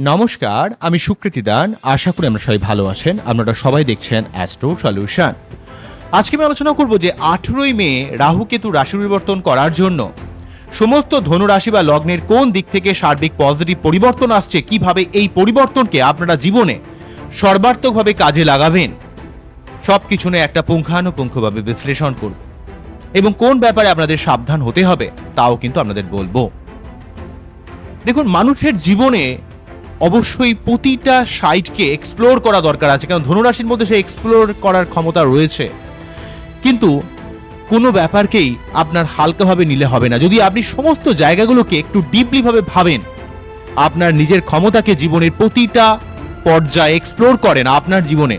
নমস্কার, আমি সুকৃতি দান। আশা করি আমরা সবাই ভালো আছেন। আপনারা সবাই দেখছেন অ্যাস্ট্রো সলিউশন আজকে আমি আলোচনা করব যে আঠেরোই মে রাহু কেতু রাশি পরিবর্তন করার জন্য। সমস্ত ধনুরাশি বা লগ্নের কোন দিক থেকে সার্বিক পজিটিভ পরিবর্তন আসছে, কীভাবে এই পরিবর্তনকে আপনারা জীবনে সর্বার্থকভাবে কাজে লাগাবেন? সব কিছু নিয়ে একটা পুঙ্খানুপুঙ্খভাবে বিশ্লেষণ করব। এবং কোন ব্যাপারে আপনাদের সাবধান হতে হবে, তাও কিন্তু আপনাদের বলব। দেখুন, মানুষের জীবনে অবশ্যই প্রতিটা সাইটকে এক্সপ্লোর করা দরকার আছে, কারণ ধনুরাশির মধ্যে সে এক্সপ্লোর করার ক্ষমতা রয়েছে। কিন্তু কোনো ব্যাপারকেই আপনার হালকাভাবে নিলে হবে না। যদি আপনি সমস্ত জায়গাগুলোকে একটু ডিপলিভাবে ভাবেন, আপনার নিজের ক্ষমতাকে জীবনের প্রতিটা পর্যায়ে এক্সপ্লোর করেন আপনার জীবনে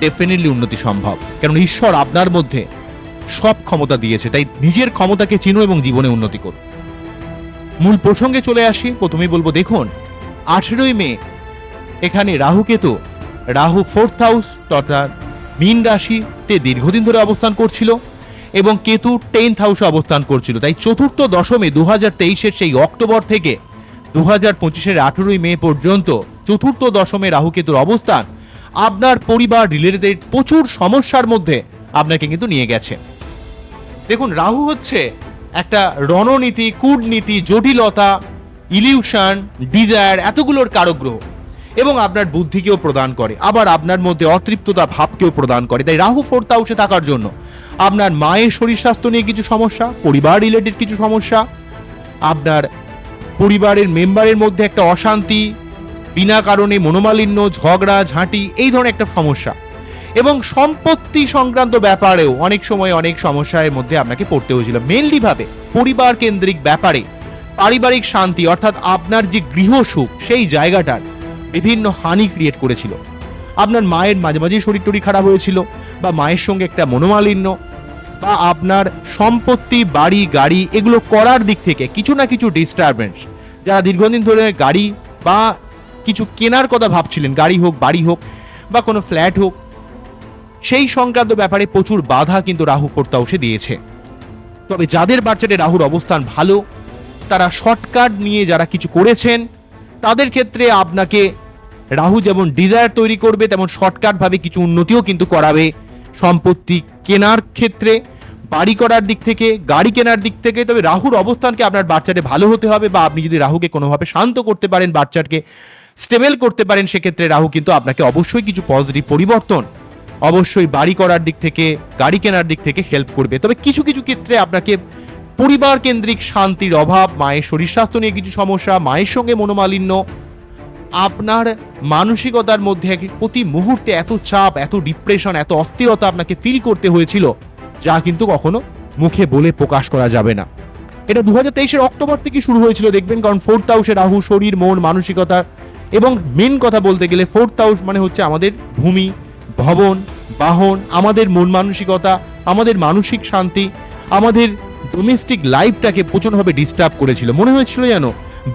ডেফিনেটলি উন্নতি সম্ভব। কারণ ঈশ্বর আপনার মধ্যে সব ক্ষমতা দিয়েছে, তাই নিজের ক্ষমতাকে চিনো এবং জীবনে উন্নতি করুন মূল প্রসঙ্গে চলে আসি, প্রথমেই বলব, দেখুন, আঠেরোই মে, এখানে রাহু কেতু রাহু ফোর্থ হাউস তথা মীন রাশিতে দীর্ঘদিন ধরে অবস্থান করছিল এবং কেতু টেন্থ হাউসে অবস্থান করছিল। তাই চতুর্থ দশমে দু হাজার তেইশের সেই অক্টোবর থেকে দু হাজার পঁচিশের আঠেরোই মে পর্যন্ত চতুর্থ দশমে রাহু কেতুর অবস্থান আপনার পরিবার রিলেটেড প্রচুর সমস্যার মধ্যে আপনাকে কিন্তু নিয়ে গেছে। দেখুন, রাহু হচ্ছে একটা রণনীতি, কূটনীতি, জটিলতা ইলিউশন ডিজায়ার এতগুলোর কারগ্রহ এবং আপনার বুদ্ধিকেও প্রদান করে। আবার আপনার মধ্যে অতৃপ্ততা ভাবকেও প্রদান করে। তাই রাহু ফোর্থ হাউসে থাকার জন্য আপনার মায়ের শরীর স্বাস্থ্য নিয়ে কিছু সমস্যা, পরিবার রিলেটেড কিছু সমস্যা, আপনার পরিবারের মেম্বারের মধ্যে একটা অশান্তি বিনা কারণে মনোমালিন্য, ঝগড়া, ঝাঁটি, এই ধরনের একটা সমস্যা। এবং সম্পত্তি সংক্রান্ত ব্যাপারেও অনেক সময় অনেক সমস্যার মধ্যে আপনাকে পড়তে হয়েছিল। মেনলি ভাবে পরিবার কেন্দ্রিক ব্যাপারে পারিবারিক শান্তি, অর্থাৎ আপনার যে গৃহ সুখ, সেই জায়গাটার বিভিন্ন হানি ক্রিয়েট করেছিল। আপনার মায়ের মাঝে মাঝে শরীর টরীর খারাপ হয়েছিল বা মায়ের সঙ্গে একটা মনোমালিন্য বা আপনার সম্পত্তি, বাড়ি, গাড়ি, এগুলো করার দিক থেকে কিছু না কিছু ডিস্টারবেন্স যারা দীর্ঘদিন ধরে গাড়ি বা কিছু কেনার কথা ভাবছিলেন, গাড়ি হোক, বাড়ি হোক, বা কোনো ফ্ল্যাট হোক। সেই সংক্রান্ত ব্যাপারে প্রচুর বাধা কিন্তু রাহু ফোর্থ হাউসে দিয়েছে। তবে যাদের বাচ্চাদের রাহুর অবস্থান ভালো, তারা শর্টকাট নিয়ে যারা কিছু করেছেন, তাদের ক্ষেত্রে আপনাকে রাহু যেমন ডিজায়ার তৈরি করবে, তেমন শর্টকাট ভাবে কিছু উন্নতিও কিন্তু করাবে। সম্পত্তি কেনার ক্ষেত্রে, বাড়ি করার দিক থেকে, গাড়ি কেনার দিক থেকে, তবে রাহুর অবস্থানকে আপনার বাচ্চাটে ভালো হতে হবে, বা আপনি যদি রাহুকে কোনোভাবে শান্ত করতে পারেন বাচ্চাকে স্টেবল করতে পারেন সেক্ষেত্রে রাহু কিন্তু আপনাকে অবশ্যই কিছু পজিটিভ পরিবর্তন, অবশ্যই বাড়ি করার দিক থেকে, গাড়ি কেনার দিক থেকে হেল্প করবে। তবে কিছু কিছু ক্ষেত্রে আপনাকে পরিবার কেন্দ্রিক শান্তির অভাব, মায়ের শরীর স্বাস্থ্য নিয়ে কিছু সমস্যা, মায়ের সঙ্গে মনোমালিন্য, আপনার মানসিকতার মধ্যে প্রতি মুহূর্তে এত চাপ, এত ডিপ্রেশন এত অস্থিরতা আপনাকে ফিল করতে হয়েছিল, যা কিন্তু কখনো মুখে বলে প্রকাশ করা যাবে না। এটা দু হাজার তেইশের অক্টোবর থেকে শুরু হয়েছিল, দেখবেন, কারণ ফোর্থ হাউসে রাহু, শরীর, মন, মানসিকতা এবং মেন কথা বলতে গেলে ফোর্থ হাউস মানে হচ্ছে আমাদের ভূমি, ভবন, বাহন, আমাদের মন মানসিকতা, আমাদের মানসিক শান্তি, আমাদের ডোমেস্টিক লাইফটাকে প্রচণ্ডভাবে ডিস্টার্ব করেছিল। মনে হয়েছিল যেন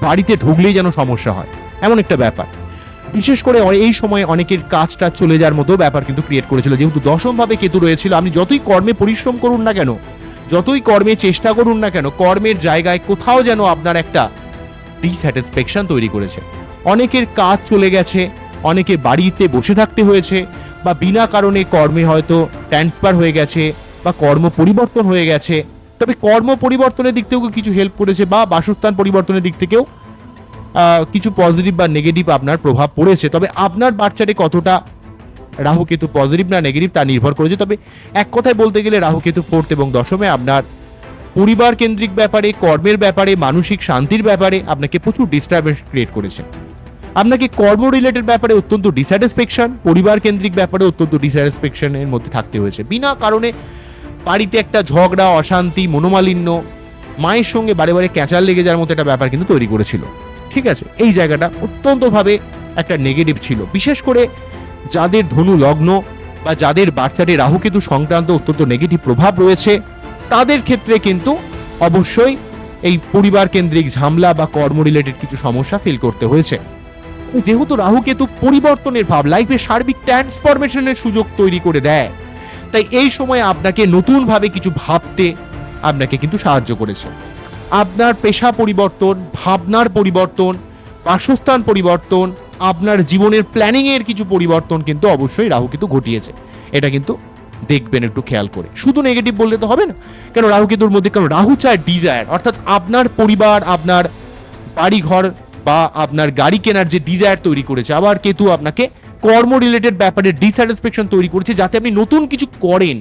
বাড়িতে ঢুকলেই যেন সমস্যা হয়। এমন একটা ব্যাপার। বিশেষ করে এই সময় অনেকের কাজটা চলে যাওয়ার মতো ব্যাপার কিন্তু ক্রিয়েট করেছিল। যেহেতু দশমভাবে কেতু রয়েছিল, আপনি যতই কর্মে পরিশ্রম করুন না কেন, যতই কর্মে চেষ্টা করুন না কেন, কর্মের জায়গায় কোথাও যেন আপনার একটা ডিস্যাটিসফ্যাকশন তৈরি করেছে। অনেকের কাজ চলে গেছে, অনেকে বাড়িতে বসে থাকতে হয়েছে বা বিনা কারণে কর্মে হয়তো ট্রান্সফার হয়ে গেছে বা কর্ম পরিবর্তন হয়ে গেছে। তবে কর্ম পরিবর্তনের দিক থেকেও কিছু হেল্প করেছে বা বাসস্থান পরিবর্তনের দিক থেকেও কিছু পজিটিভ বা নেগেটিভ আপনার প্রভাব পড়েছে। তবে আপনার বাচ্চাটে কতটা রাহু কেতু পজিটিভ না নেগেটিভ তা নির্ভর করেছে। তবে এক কথায় বলতে গেলে রাহু কেতু ফোর্থ এবং দশমে আপনার পরিবার কেন্দ্রিক ব্যাপারে, কর্মের ব্যাপারে, মানসিক শান্তির ব্যাপারে আপনাকে প্রচুর ডিস্টারবেন্স ক্রিয়েট করেছে। আপনাকে কর্ম রিলেটেড ব্যাপারে অত্যন্ত ডিস্যাটিসফ্যাকশন পরিবার কেন্দ্রিক ব্যাপারে অত্যন্ত ডিস্যাটিসফ্যাকশনের মধ্যে থাকতে হয়েছে। বিনা কারণে বাড়িতে একটা ঝগড়া, অশান্তি, মনোমালিন্য, মায়ের সঙ্গে বারে বারে ক্যাচার লেগে যাওয়ার মতো একটা ব্যাপার কিন্তু তৈরি করেছিল। ঠিক আছে? এই জায়গাটা অত্যন্তভাবে একটা নেগেটিভ ছিল। বিশেষ করে যাদের ধনু লগ্ন বা যাদের বাচ্চাদের রাহুকেতু সংক্রান্ত অত্যন্ত নেগেটিভ প্রভাব রয়েছে, তাদের ক্ষেত্রে কিন্তু অবশ্যই এই পরিবার কেন্দ্রিক ঝামেলা বা কর্ম রিলেটেড কিছু সমস্যা ফিল করতে হয়েছে। যেহেতু রাহু কেতু পরিবর্তনের ভাব লাইফে সার্বিক ট্রান্সফরমেশনের সুযোগ তৈরি করে দেয়। তাই এই সময় আপনাকে নতুনভাবে কিছু ভাবতে আপনাকে কিন্তু সাহায্য করেছে। আপনার পেশা পরিবর্তন, ভাবনার পরিবর্তন, বাসস্থান পরিবর্তন, আপনার জীবনের প্ল্যানিং এর কিছু পরিবর্তন কিন্তু অবশ্যই রাহু কিন্তু ঘটিয়েছে। এটা কিন্তু দেখবেন একটু খেয়াল করে। শুধু নেগেটিভ বললে তো হবে না। কেন রাহু কেতুর মধ্যে কারণ রাহু চায় ডিজায়ার অর্থাৎ আপনার পরিবার, আপনার বাড়ি ঘর বা আপনার গাড়ি কেনার যে ডিজায়ার তৈরি করেছে, আবার কেতু আপনাকে কর্ম রিলেটেড ব্যাপারে ডিস্যাটিসফ্যাকশন তৈরি করেছে যাতে আপনি নতুন কিছু করেন,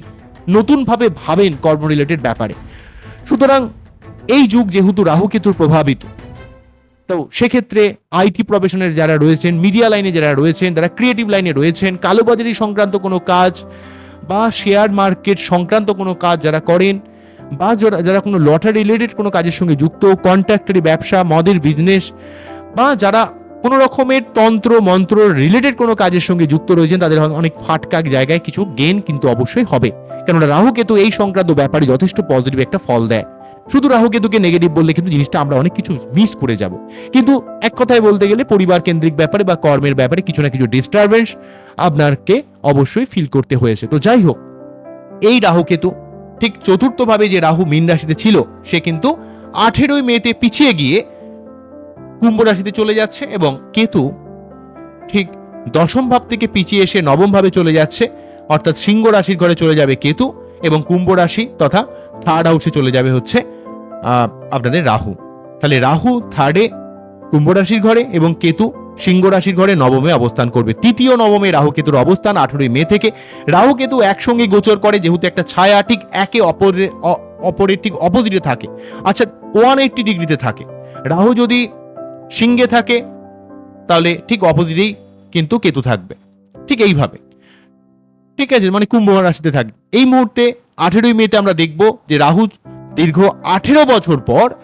নতুনভাবে ভাবেন কর্ম রিলেটেড ব্যাপারে। সুতরাং এই যুগ যেহেতু রাহু কেতুর প্রভাবিত, তো সেক্ষেত্রে আইটি প্রফেশনের যারা রয়েছেন মিডিয়া লাইনে যারা রয়েছেন, যারা ক্রিয়েটিভ লাইনে রয়েছেন, কালোবাজারি সংক্রান্ত কোনো কাজ বা শেয়ার মার্কেট সংক্রান্ত কোনো কাজ যারা করেন বা যারা যারা কোনো লটারি রিলেটেড কোনো কাজের সঙ্গে যুক্ত কন্ট্রাক্টরি ব্যবসা, মদের বিজনেস বা যারা কোনো রকমের তন্ত্র, মন্ত্র রিলেটেড কোনো কাজের সঙ্গে যুক্ত রয়েছেন, তাদের অনেক ফাটকাক জায়গায় কিছু গেন কিন্তু অবশ্যই হবে। কেননা রাহু কেতু এই সংক্রান্ত ব্যাপারে যথেষ্ট পজিটিভ একটা ফল দেয়। শুধু রাহু কেতুকে নেগেটিভ বললে কিন্তু জিনিসটা আমরা অনেক কিছু মিস করে যাব। কিন্তু এক কথায় বলতে গেলে পরিবার কেন্দ্রিক ব্যাপারে বা কর্মের ব্যাপারে কিছু না কিছু ডিস্টারবেন্স আপনাকে অবশ্যই ফিল করতে হয়েছে। তো যাই হোক, এই রাহু কেতু ঠিক চতুর্থভাবে যে রাহু মীন রাশিতে ছিল, সে কিন্তু আঠেরোই মেতে পিছিয়ে গিয়ে কুম্ভ রাশিতে চলে যাচ্ছে এবং কেতু ঠিক দশম ভাব থেকে পিছিয়ে এসে নবম ভাবে চলে যাচ্ছে। অর্থাৎ সিংহ রাশির ঘরে চলে যাবে কেতু এবং কুম্ভ রাশি তথা থার্ড হাউসে চলে যাবে হচ্ছে আপনাদের রাহু। তাহলে রাহু থার্ডে কুম্ভ রাশির ঘরে এবং কেতু সিংহ রাশির ঘরে নবমে অবস্থান করবে। তৃতীয় নবমে রাহু কেতুর অবস্থান আঠেরোই মে থেকে। রাহু কেতু একসঙ্গে গোচর করে, যেহেতু একটা ছায়া ঠিক একে অপরে, অ- অপরের ঠিক অপোজিটে থাকে। আচ্ছা ওয়ান এইট্টি ডিগ্রিতে থাকে। রাহু যদি সিংহে থাকে, তাহলে ঠিক অপোজিটেই কিন্তু কেতু থাকবে। ঠিক এইভাবে। ঠিক আছে মানে কুম্ভ রাশিতে থাকবে এই মুহূর্তে আঠেরোই মেতে আমরা দেখব যে রাহু দীর্ঘ আঠেরো বছর পর,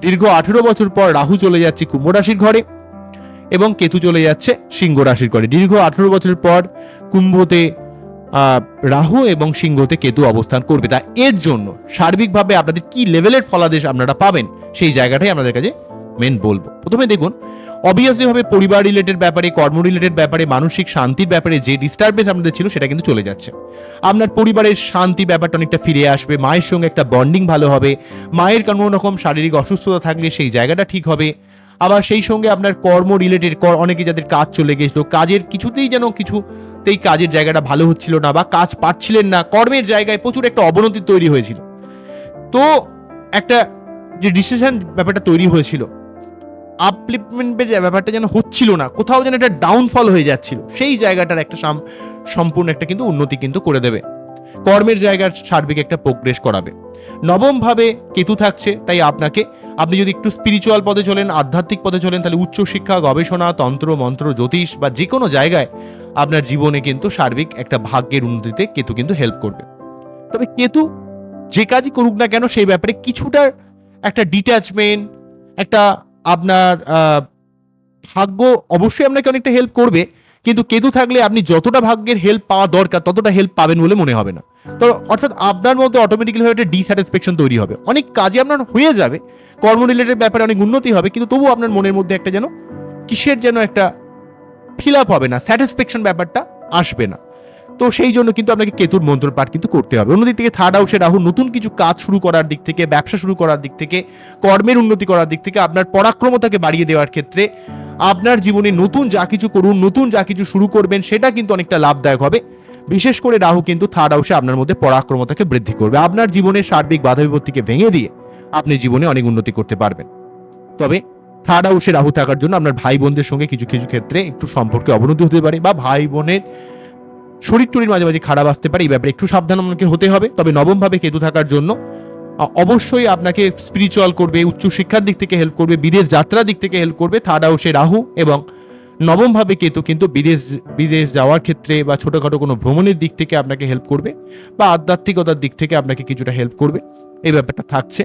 দীর্ঘ আঠেরো বছর পর রাহু চলে যাচ্ছে কুম্ভ রাশির ঘরে। এবং কেতু চলে যাচ্ছে সিংহ রাশির ঘরে দীর্ঘ আঠেরো বছর পর কুম্ভতে রাহু এবং সিংহতে কেতু অবস্থান করবে। তা এর জন্য সার্বিকভাবে আপনাদের কি লেভেলের ফলাদেশ আপনারা পাবেন সেই জায়গাটাই আপনাদের কাছে মেন বলব। প্রথমে দেখুন অবভিয়াসলি ভাবে পরিবার রিলেটেড ব্যাপারে, কর্ম রিলেটেড ব্যাপারে, মানসিক শান্তির ব্যাপারে যে ডিস্টারবেন্স আপনাদের ছিল সেটা কিন্তু চলে যাচ্ছে। আপনার পরিবারের শান্তি ব্যাপারটা অনেকটা ফিরে আসবে, মায়ের সঙ্গে একটা বন্ডিং ভালো হবে, মায়ের কোনো রকম শারীরিক অসুস্থতা থাকলে সেই জায়গাটা ঠিক হবে। আবার সেই সঙ্গে আপনার কর্ম রিলেটেড কর, অনেকে যাদের কাজ চলে গেছিল, কাজের কিছুতেই যেন কিছুতেই কাজের জায়গাটা ভালো হচ্ছিল না বা কাজ পাচ্ছিলেন না, কর্মের জায়গায় প্রচুর একটা অবনতি তৈরি হয়েছিল। তো একটা যে ডিসিশন ব্যাপারটা তৈরি হয়েছিল আপলিপমেন্টের ব্যাপারটা যেন হচ্ছিল না, কোথাও যেন একটা ডাউনফল হয়ে যাচ্ছিল, সেই জায়গাটার একটা সাম- সম্পূর্ণ একটা কিন্তু উন্নতি কিন্তু করে দেবে। কর্মের জায়গার সার্বিক একটা প্রোগ্রেস করাবে। নবম ভাবে কেতু থাকছে, তাই আপনাকে, আপনি যদি একটু স্পিরিচুয়াল পথে চলেন, আধ্যাত্মিক পথে চলেন, তাহলে উচ্চশিক্ষা গবেষণা, তন্ত্র, মন্ত্র, জ্যোতিষ বা যে কোনো জায়গায় আপনার জীবনে কিন্তু সার্বিক একটা ভাগ্যের উন্নতিতে কেতু কিন্তু হেল্প করবে। তবে কেতু যে কাজই করুক না কেন, সেই ব্যাপারে কিছুটা একটা ডিট্যাচমেন্ট একটা আপনার ভাগ্য অবশ্যই আপনাকে অনেকটা হেল্প করবে। কিন্তু কেতু থাকলে আপনি যতটা ভাগ্যের হেল্প পাওয়া দরকার, ততটা হেল্প পাবেন বলে মনে হবে না। তো অর্থাৎ আপনার মধ্যে অটোমেটিক্যালি একটা ডিস্যাটিসফ্যাকশন তৈরি হবে। অনেক কাজে আপনার হয়ে যাবে কর্ম রিলেটেড ব্যাপারে অনেক উন্নতি হবে, কিন্তু তবুও আপনার মনের মধ্যে একটা যেন, কিসের যেন একটা ফিল আপ হবে না স্যাটিসফ্যাকশন ব্যাপারটা আসবে না। তো সেই জন্য কিন্তু আপনাকে কেতুর মন্ত্র পাঠ কিন্তু করতে হবে। অন্যদিক থেকে থার্ড হাউসে রাহু, নতুন কিছু কাজ শুরু করার দিক থেকে, ব্যবসা শুরু করার দিক থেকে, কর্মের উন্নতি করার দিক থেকে আপনার পরাক্রমতাকে বাড়িয়ে দেওয়ার ক্ষেত্রে আপনার জীবনে নতুন যা কিছু করুন, নতুন যা কিছু শুরু করবেন, সেটা কিন্তু অনেকটা লাভদায়ক হবে। বিশেষ করে রাহু কিন্তু থার্ড হাউসে আপনার মধ্যে পরাক্রমতাকে বৃদ্ধি করবে। আপনার জীবনের সার্বিক বাধা বিপত্তিকে ভেঙে দিয়ে আপনি জীবনে অনেক উন্নতি করতে পারবেন। তবে থার্ড হাউসে রাহু থাকার জন্য আপনার ভাই বোনদের সঙ্গে কিছু কিছু ক্ষেত্রে একটু সম্পর্কে অবনতি হতে পারে বা ভাই বোনের শরীর টরির মাঝে মাঝে খারাপ আসতে পারে। এই ব্যাপারে একটু সাবধান আপনাকে হতে হবে। তবে নবম ভাবে কেতু থাকার জন্য অবশ্যই আপনাকে স্পিরিচুয়াল করবে উচ্চশিক্ষার দিক থেকে হেল্প করবে, বিদেশ যাত্রার দিক থেকে হেল্প করবে থার্ড হাউসে রাহু এবং নবম ভাবে কেতু কিন্তু বিদেশ বিদেশ যাওয়ার ক্ষেত্রে বা ছোটখাটো কোনো ভ্রমণের দিক থেকে আপনাকে হেল্প করবে বা আধ্যাত্মিকতার দিক থেকে আপনাকে কিছুটা হেল্প করবে। এই ব্যাপারটা থাকছে।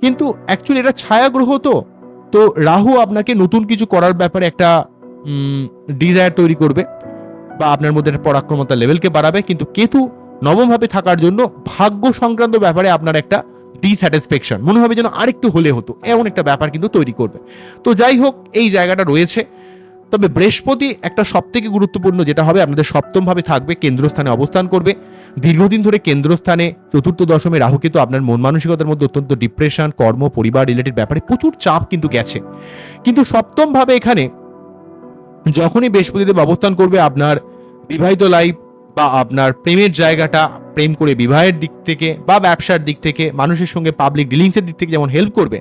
কিন্তু অ্যাকচুয়ালি এটা ছায়া গ্রহ তো। তো রাহু আপনাকে নতুন কিছু করার ব্যাপারে একটা ডিজায়ার তৈরি করবে বা আপনার মধ্যে একটা পরাক্রমতা লেভেলকে বাড়াবে। কিন্তু কেতু নবমভাবে থাকার জন্য ভাগ্য সংক্রান্ত ব্যাপারে আপনার একটা ডিস্যাটিসফ্যাকশন মনে হবে যেন আরেকটু হলে হতো, এমন একটা ব্যাপার কিন্তু তৈরি করবে। তো যাই হোক, এই জায়গাটা রয়েছে। তবে বৃহস্পতি একটা সব থেকে গুরুত্বপূর্ণ, যেটা হবে আপনাদের সপ্তম ভাবে থাকবে, কেন্দ্রস্থানে অবস্থান করবে। দীর্ঘদিন ধরে কেন্দ্রস্থানে চতুর্থ দশমে রাহু কিন্তু আপনার মন মানসিকতার মধ্যে অত্যন্ত ডিপ্রেশন কর্ম, পরিবার রিলেটেড ব্যাপারে প্রচুর চাপ কিন্তু গেছে। কিন্তু সপ্তম ভাবে এখানে যখনই বৃহস্পতিদেব অবস্থান করবে আপনার বিবাহিত লাইফ বা আপনার প্রেমের জায়গাটা প্রেম করে বিবাহের দিক থেকে বা ব্যবসার দিক থেকে, মানুষের সঙ্গে পাবলিক ডিলিংসের দিক থেকে যেমন হেল্প করবে,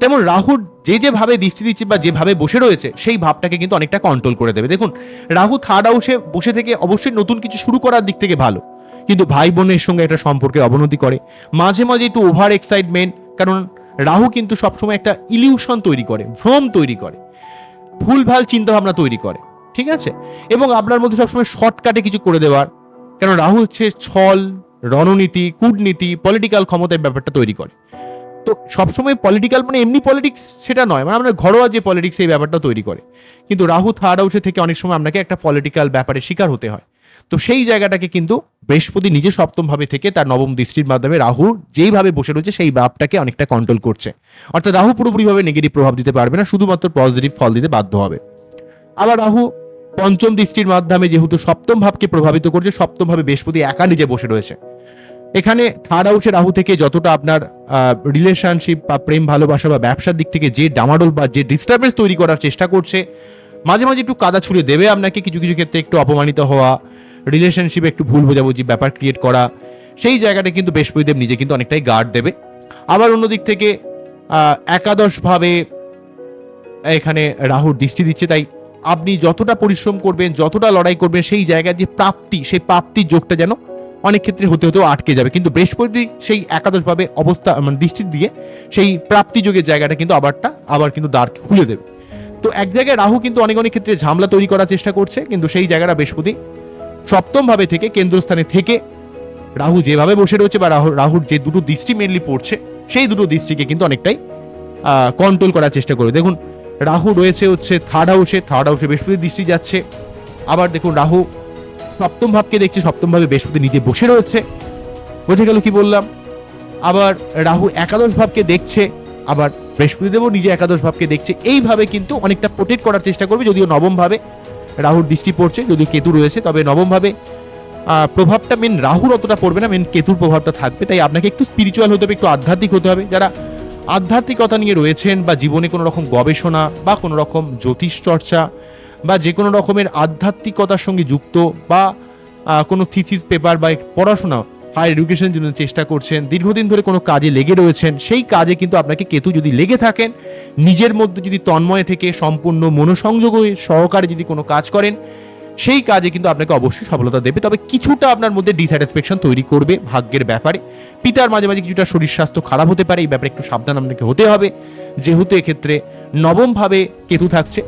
তেমন রাহুর যে যেভাবে দৃষ্টি দিচ্ছে বা যেভাবে বসে রয়েছে, সেই ভাবটাকে কিন্তু অনেকটা কন্ট্রোল করে দেবে। দেখুন, রাহু থার্ড হাউসে বসে থেকে অবশ্যই নতুন কিছু শুরু করার দিক থেকে ভালো। কিন্তু ভাই বোনের সঙ্গে একটা সম্পর্কের অবনতি করে। মাঝে মাঝে একটু ওভার এক্সাইটমেন্ট কারণ রাহু কিন্তু সবসময় একটা ইলিউশন তৈরি করে, ভ্রম তৈরি করে। ভুলভাল চিন্তাভাবনা তৈরি করে। ঠিক আছে? এবং আপনার মধ্যে সবসময় শর্টকাটে কিছু করে দেওয়ার। কারণ রাহু হচ্ছে ছল, রণনীতি, কূটনীতি পলিটিক্যাল ক্ষমতার ব্যাপারটা তৈরি করে। তো সবসময় পলিটিক্যাল মানে এমনি পলিটিক্স সেটা নয়। মানে আমরা ঘরোয়া যে পলিটিক্স এই ব্যাপারটা তৈরি করে। কিন্তু রাহু থার্ড হাউসে থেকে অনেক সময় আপনাকে একটা পলিটিক্যাল ব্যাপারে শিকার হতে হয়। তো সেই জায়গাটাকে কিন্তু বৃহস্পতি নিজে সপ্তম ভাবে থেকে তার নবম দৃষ্টির মাধ্যমে রাহু যেইভাবে বসে রয়েছে, সেই ভাবটাকে অনেকটা কন্ট্রোল করছে। অর্থাৎ রাহু পুরোপুরিভাবে নেগেটিভ প্রভাব দিতে পারবে না, শুধুমাত্র পজিটিভ ফল দিতে বাধ্য হবে। আবার রাহু পঞ্চম দৃষ্টির মাধ্যমে যেহেতু সপ্তম ভাবকে প্রভাবিত করছে, সপ্তম ভাবে বৃহস্পতি একা নিজে বসে রয়েছে। এখানে থার্ড হাউসের রাহু থেকে যতটা আপনার রিলেশনশিপ বা প্রেম, ভালোবাসা বা ব্যবসার দিক থেকে যে ডামাডোল বা যে ডিস্টারবেন্স তৈরি করার চেষ্টা করছে, মাঝে মাঝে একটু কাদা ছুড়ে দেবে আপনাকে কিছু কিছু ক্ষেত্রে একটু অপমানিত হওয়া রিলেশনশিপে একটু ভুল বোঝাবুঝি, ব্যাপার ক্রিয়েট করা, সেই জায়গাটা কিন্তু বৃহস্পতিদেব নিজে কিন্তু অনেকটাই গার্ড দেবে। আবার অন্যদিক থেকে একাদশভাবে এখানে রাহুর দৃষ্টি দিচ্ছে, তাই আপনি যতটা পরিশ্রম করবেন, যতটা লড়াই করবেন, সেই জায়গায় যে প্রাপ্তি, সেই প্রাপ্তির যোগটা যেন অনেক ক্ষেত্রে হতে হতেও আটকে যাবে। কিন্তু বৃহস্পতি সেই একাদশভাবে অবস্থা মানে দৃষ্টি দিয়ে সেই প্রাপ্তি যোগের জায়গাটা কিন্তু আবারটা, আবার কিন্তু দ্বার খুলে দেবে। তো এক জায়গায় রাহু কিন্তু অনেক অনেক ক্ষেত্রে ঝামলা তৈরি করার চেষ্টা করছে, কিন্তু সেই জায়গাটা বৃহস্পতি সপ্তমভাবে থেকে কেন্দ্রস্থানে থেকে রাহু যেভাবে বসে রয়েছে বা রাহু, রাহুর যে দুটো দৃষ্টি মেনলি পড়ছে, সেই দুটো দৃষ্টিকে কিন্তু অনেকটাই কন্ট্রোল করার চেষ্টা করবে। দেখুন রাহু রয়েছে হচ্ছে থার্ড হাউসে থার্ড হাউসে বৃহস্পতির দৃষ্টি যাচ্ছে। আবার দেখুন রাহু সপ্তম ভাবকে দেখছে, সপ্তম ভাবে বৃহস্পতি নিজে বসে রয়েছে। বোঝা গেল কি বললাম? আবার রাহু একাদশ ভাবকে দেখছে, আবার বৃহস্পতিদেবও নিজে একাদশ ভাবকে দেখছে। এইভাবে কিন্তু অনেকটা প্রোটেক্ট করার চেষ্টা করবে, যদিও নবম ভাবে রাহুর দৃষ্টি পড়ছে, যদিও কেতু রয়েছে, তবে নবম ভাবে প্রভাবটা মেন রাহুর অতটা পড়বে না মেন কেতুর প্রভাবটা থাকবে। তাই আপনাকে একটু স্পিরিচুয়াল হতে হবে, একটু আধ্যাত্মিক হতে হবে। যারা আধ্যাত্মিকতা নিয়ে রয়েছেন বা জীবনে কোনো রকম গবেষণা বা কোনো রকম জ্যোতিষ চর্চা বা যে কোনো রকমের আধ্যাত্মিকতার সঙ্গে যুক্ত বা কোনো থিসিস পেপার বা পড়াশোনা হায়ার এডুকেশনের জন্য চেষ্টা করছেন, দীর্ঘদিন ধরে কোনো কাজে লেগে রয়েছেন, সেই কাজে কিন্তু আপনাকে কেতু যদি লেগে থাকেন, নিজের মধ্যে যদি তন্ময় থেকে সম্পূর্ণ মনোসংযোগ সহকারে যদি কোনো কাজ করেন সেই কাজে কিন্তু আপনাকে অবশ্যই সফলতা দেবে। তবে কিছুটা আপনার মধ্যে ডিস্যাটিসফ্যাকশন তৈরি করবে ভাগ্যের ব্যাপারে। পিতার মাঝে মাঝে কিছুটা শরীর স্বাস্থ্য খারাপ হতে পারে, এই ব্যাপারে একটু সাবধান আপনাকে হতে হবে। যেহেতু এক্ষেত্রে নবমভাবে কেতু থাকছে,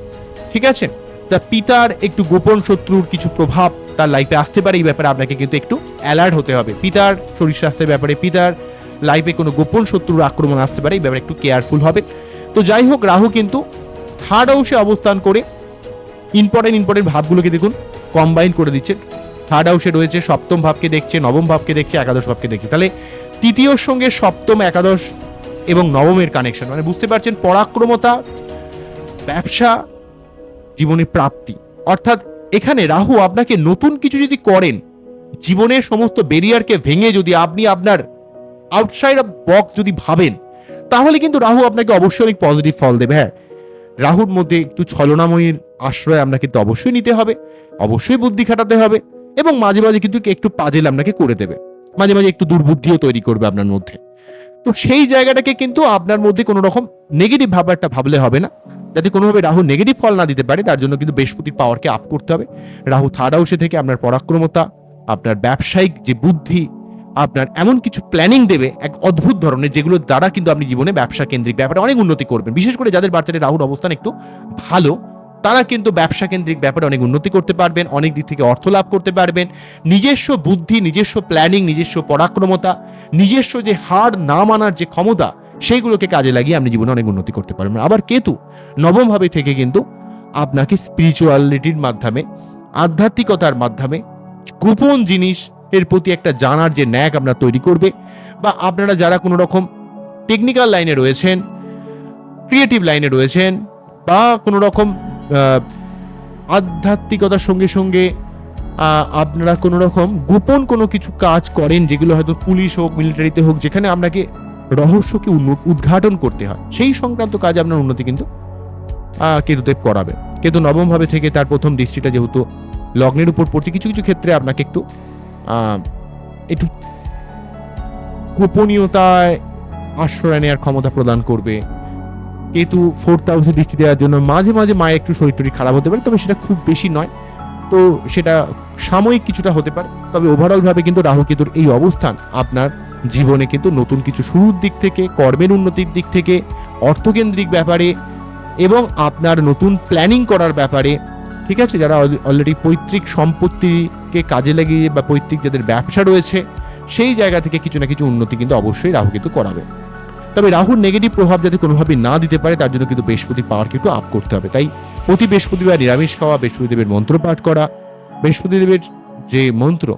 ঠিক আছে? তা পিতার একটু গোপন শত্রুর কিছু প্রভাব তার লাইফে আসতে পারে, এই ব্যাপারে আপনাকে কিন্তু একটু অ্যালার্ট হতে হবে। পিতার শরীর স্বাস্থ্যের ব্যাপারে, পিতার লাইফে কোনো গোপন শত্রুর আক্রমণ আসতে পারে, এই ব্যাপারে একটু কেয়ারফুল হবে। তো যাই হোক, রাহু কিন্তু থার্ড হাউসে অবস্থান করে ইম্পর্টেন্ট ইম্পর্টেন্ট ভাবগুলোকে দেখুন কম্বাইন করে দিচ্ছে। থার্ড হাউসে রয়েছে, সপ্তম ভাবকে দেখছে, নবম ভাবকে দেখছে, একাদশ ভাবকে দেখছে। তাহলে তৃতীয়র সঙ্গে সপ্তম, একাদশ এবং নবমের কানেকশন মানে বুঝতে পারছেন, পরাক্রমতা, ব্যবসা, জীবনে প্রাপ্তি। অর্থাৎ এখানে রাহু আপনাকে নতুন কিছু যদি করেন জীবনের সমস্ত বেরিয়ারকে ভেঙে যদি আপনি আপনার আউটসাইড অফ বক্স যদি ভাবেন, তাহলে কিন্তু রাহু আপনাকে অবশ্যই অনেক পজিটিভ ফল দেবে। হ্যাঁ রাহুর মধ্যে একটু ছলনাময়ীর আশ্রয় আপনাকে কিন্তু অবশ্যই নিতে হবে, অবশ্যই বুদ্ধি খাটাতে হবে এবং মাঝে মাঝে কিন্তু একটু পাজেল আপনাকে করে দেবে। মাঝে মাঝে একটু দুর্বুদ্ধিও তৈরি করবে আপনার মধ্যে। তো সেই জায়গাটাকে কিন্তু আপনার মধ্যে কোনো রকম নেগেটিভ ভাবারটা ভাবলে হবে না। যাতে কোনোভাবে রাহু নেগেটিভ ফল না দিতে পারে, তার জন্য কিন্তু বৃহস্পতির পাওয়ারকে আপ করতে হবে। রাহু থার্ড হাউসে থেকে আপনার পরাক্রমতা, আপনার ব্যবসায়িক যে বুদ্ধি আপনার এমন কিছু প্ল্যানিং দেবে এক অদ্ভুত ধরনের যেগুলোর দ্বারা কিন্তু আপনি জীবনে ব্যবসা কেন্দ্রিক ব্যাপারে অনেক উন্নতি করবেন। বিশেষ করে যাদের বাচ্চাদের রাহুর অবস্থান একটু ভালো, তারা কিন্তু ব্যবসা কেন্দ্রিক ব্যাপারে অনেক উন্নতি করতে পারবেন, অনেক দিক থেকে অর্থ লাভ করতে পারবেন। নিজস্ব বুদ্ধি, নিজস্ব প্ল্যানিং নিজস্ব পরাক্রমতা, নিজস্ব যে হার না মানার যে ক্ষমতা, সেইগুলোকে কাজে লাগিয়ে আপনি জীবনে অনেক উন্নতি করতে পারবেন। আবার কেতু, নবমভাবে থেকে কিন্তু আপনাকে স্পিরিচুয়ালিটির মাধ্যমে, আধ্যাত্মিকতার মাধ্যমে, গোপন জিনিস এর প্রতি একটা জানার যে ন্যাক আপনার তৈরি করবে বা আপনারা যারা কোনো রকম টেকনিক্যাল লাইনে রয়েছেন ক্রিয়েটিভ লাইনে রয়েছেন বা কোনো রকম আধ্যাত্মিকতার সঙ্গে সঙ্গে আপনারা কোনো রকম গোপন কোনো কিছু কাজ করেন যেগুলো হয়তো পুলিশ হোক মিলিটারিতে হোক, যেখানে আপনাকে রহস্যকে উদ্ঘাটন করতে হয়। সেই সংক্রান্ত কাজ আপনার উন্নতি কিন্তু কেতুদেব করাবে। কেতু নবমভাবে থেকে তার প্রথম দৃষ্টিটা যেহেতু লগ্নের উপর পড়ছে, কিছু কিছু ক্ষেত্রে আপনাকে একটু একটু গোপনীয়তায় আশ্রয় নেওয়ার ক্ষমতা প্রদান করবে। কেতু ফোর্থ হাউসে দৃষ্টি দেওয়ার জন্য মাঝে মাঝে মায়ের একটু শরীর টরীর খারাপ হতে পারে, তবে সেটা খুব বেশি নয়। তো সেটা সাময়িক কিছুটা হতে পারে, তবে ওভারঅলভাবে কিন্তু রাহু কেতুর এই অবস্থান আপনার জীবনে কিন্তু নতুন কিছু শুরুর দিক থেকে, কর্মের উন্নতির দিক থেকে, অর্থকেন্দ্রিক ব্যাপারে এবং আপনার নতুন প্ল্যানিং করার ব্যাপারে ঠিক আছে? যারা অলরেডি পৈতৃক সম্পত্তিকে কাজে লাগিয়ে বা পৈতৃক যাদের ব্যবসা রয়েছে, সেই জায়গা থেকে কিছু না কিছু উন্নতি কিন্তু অবশ্যই রাহু কিন্তু করাবে। তবে রাহুর নেগেটিভ প্রভাব যাতে কোনোভাবে না দিতে পারে, তার জন্য কিন্তু বৃহস্পতি পাওয়ার কিন্তু আপ করতে হবে। তাই প্রতি বৃহস্পতিবার নিরামিষ খাওয়া বৃহস্পতিদেবের মন্ত্র পাঠ করা বৃহস্পতিদেবের যে মন্ত্র,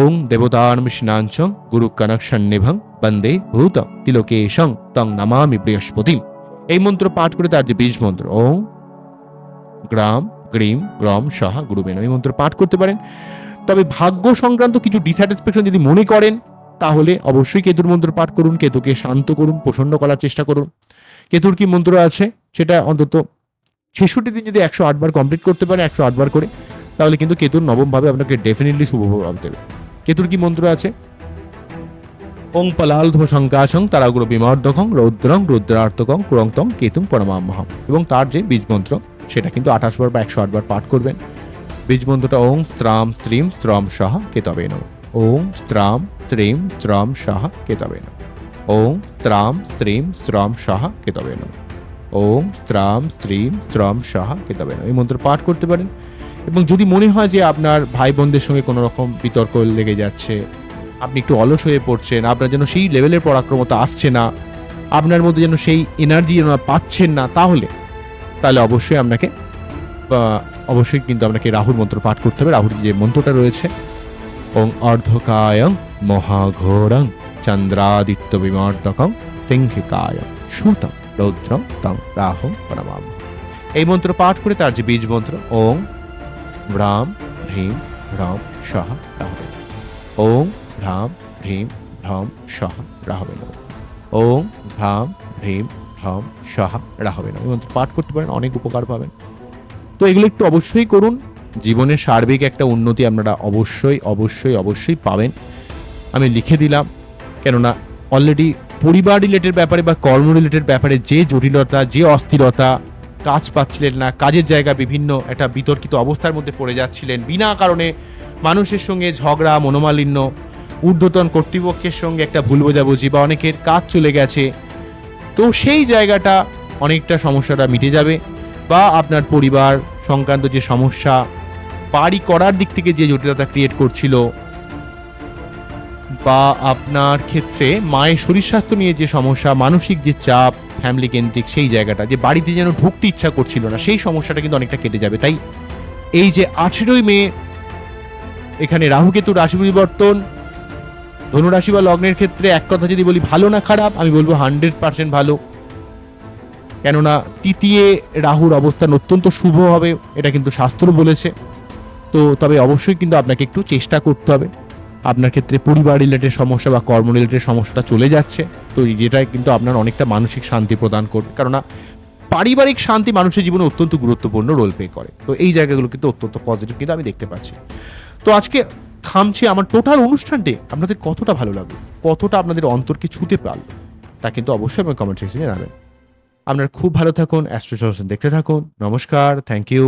ওং দেবতার্ম স্নাঞ্চং গুরু কনকশন্নিভং বন্দে ভূত তিলোকেশং তং নামামি বৃহস্পতি এই মন্ত্র পাঠ করে তার যে বীজ মন্ত্র, ওং গ্রাম গ্রিম গ্রম সহা গুরুবেন এই মন্ত্র পাঠ করতে পারেন। তবে ভাগ্য সংক্রান্ত কিছু ডিস্যাটিসফ্যাকশন যদি মনে করেন, তাহলে অবশ্যই কেতুর মন্ত্র পাঠ করুন, কেতুকে শান্ত করুন, প্রসন্ন করার চেষ্টা করুন। কেতুর কি মন্ত্র আছে? সেটা অন্তত ছেষট্টি দিন যদি একশো আটবার কমপ্লিট করতে পারে, একশো আটবার করে, তাহলে কিন্তু কেতুর নবমভাবে আপনাকে ডেফিনেটলি শুভ প্রভাব দেবে। কেতুর কি মন্ত্র আছে? ওং পলালধ শঙ্কাশং তারাগুরু বিমর্দকং রৌদ্রং রুদ্রার্তকং কুরংতং কেতুং পরমামহম এবং তার যে বীজ মন্ত্র সেটা কিন্তু আঠাশ বার বা একশো আটবার পাঠ করবেন। বীজ মন্ত্রটা ওং স্ত্রাম শ্রীম স্ত্রম সহ কেতবে নম ওং স্ত্রাম শ্রীম স্ত্রম সহ কেতবে নম ওং স্ত্রাম শ্রীম স্ত্রম সহ কেতবে নম ওং স্ত্রাম স্ত্রীম স্ত্রম সহ কেতবে নম এই মন্ত্র পাঠ করতে পারেন। এবং যদি মনে হয় যে আপনার ভাই বোনদের সঙ্গে কোনো রকম বিতর্ক লেগে যাচ্ছে, আপনি একটু অলস হয়ে পড়ছেন, আপনার যেন সেই লেভেলের পরাক্রমতা আসছে না, আপনার মধ্যে যেন সেই এনার্জি যেন পাচ্ছেন না, তাহলে তাহলে অবশ্যই আপনাকে অবশ্যই কিন্তু আপনাকে রাহুর মন্ত্র পাঠ করতে হবে। রাহুর যে মন্ত্রটা রয়েছে, ওং অর্ধকায়ং মহাঘোরং চন্দ্রাদিত্য বিমর্দকং সিংহিকায় সুতং রৌদ্রং তং রাহুম পরমাম এই মন্ত্র পাঠ করে তার যে বীজ মন্ত্র, ওং রাম ভ্রীম রাম সহ রাহবে। ওং রাম ভ্রীম ভ্রম সহ রাহবে। ওং ভ্রাম ভ্রীম ভ্রম সহ রাহবে এই মন্ত্র পাঠ করতে পারেন, অনেক উপকার পাবেন। তো এগুলো একটু অবশ্যই করুন। জীবনের সার্বিক একটা উন্নতি আপনারা অবশ্যই অবশ্যই অবশ্যই পাবেন। আমি লিখে দিলাম, কেননা অলরেডি পরিবার রিলেটেড ব্যাপারে বা কর্ম রিলেটেড ব্যাপারে যে জটিলতা, যে অস্থিরতা কাজ পাচ্ছিলেন না, কাজের জায়গা বিভিন্ন একটা বিতর্কিত অবস্থার মধ্যে পড়ে যাচ্ছিলেন, বিনা কারণে মানুষের সঙ্গে ঝগড়া, মনোমালিন্য, ঊর্ধ্বতন কর্তৃপক্ষের সঙ্গে একটা ভুল বোঝাবুঝি বা অনেকের কাজ চলে গেছে তো সেই জায়গাটা অনেকটা সমস্যাটা মিটে যাবে বা আপনার পরিবার সংক্রান্ত যে সমস্যা, বাড়ি করার দিক থেকে যে জটিলতা ক্রিয়েট করছিল বা আপনার ক্ষেত্রে মায়ের শরীর স্বাস্থ্য নিয়ে যে সমস্যা, মানসিক যে চাপ ফ্যামিলি কেন্দ্রিক সেই জায়গাটা, যে বাড়িতে যেন ঢুকতে ইচ্ছা করছিল না, সেই সমস্যাটা কিন্তু অনেকটা কেটে যাবে। তাই এই যে আঠেরোই মে, এখানে রাহুকেতু রাশি পরিবর্তন ধনুরাশি বা লগ্নের ক্ষেত্রে এক কথা যদি বলি ভালো না খারাপ, আমি বলব হান্ড্রেড পার্সেন্ট ভালো। কেননা তৃতীয় রাহুর অবস্থান অত্যন্ত শুভ হবে, এটা কিন্তু শাস্ত্র বলেছে। তো তবে অবশ্যই কিন্তু আপনাকে একটু চেষ্টা করতে হবে। আপনার ক্ষেত্রে পরিবার রিলেটেড সমস্যা বা কর্ম রিলেটেড সমস্যাটা চলে যাচ্ছে, তো যেটা কিন্তু আপনার অনেকটা মানসিক শান্তি প্রদান করবে। কেননা পারিবারিক শান্তি মানুষের জীবনে অত্যন্ত গুরুত্বপূর্ণ রোল প্লে করে। তো এই জায়গাগুলো কিন্তু অত্যন্ত পজিটিভ কিন্তু আমি দেখতে পাচ্ছি। তো আজকে থামছে আমার টোটাল অনুষ্ঠানটি আপনাদের কতটা ভালো লাগল কতটা আপনাদের অন্তরকে ছুতে পারল? তা কিন্তু অবশ্যই আমার কমেন্ট সেকশনে জানাবেন। আপনারা খুব ভালো থাকুন অ্যাস্ট্রো দেখতে থাকুন। নমস্কার থ্যাংক ইউ